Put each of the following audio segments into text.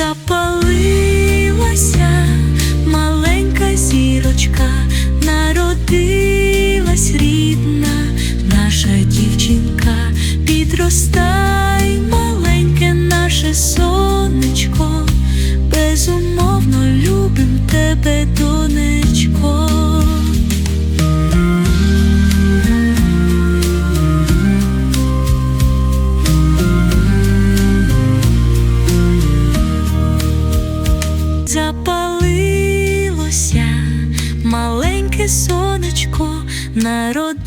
запалилася маленька зірочка, народилась рідна, наша дівчинка, підростай маленьке наше сонечко, безумовно любим тебе до. Сонечко народилась,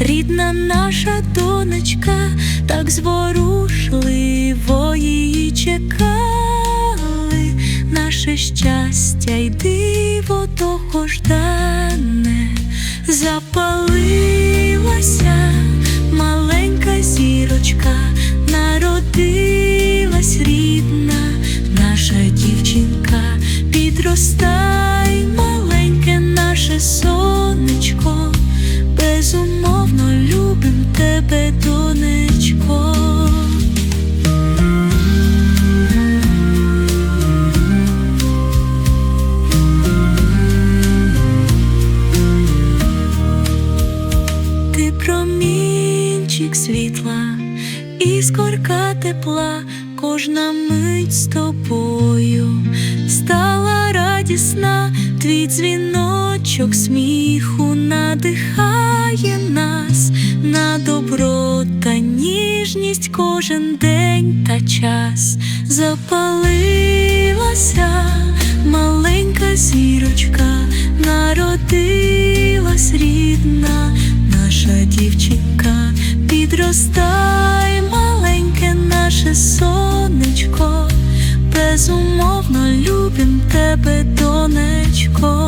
рідна наша донечка, так зворушливо її чекали, наше щастя й диво довгождане світла, іскорка тепла, кожна мить з тобою. Стала радісна, твій дзвіночок сміху надихає нас. На добро та ніжність кожен день та час. Запалилася маленька зірочка, народилась рідна підростай, маленьке наше сонечко, безумовно любим тебе, донечко.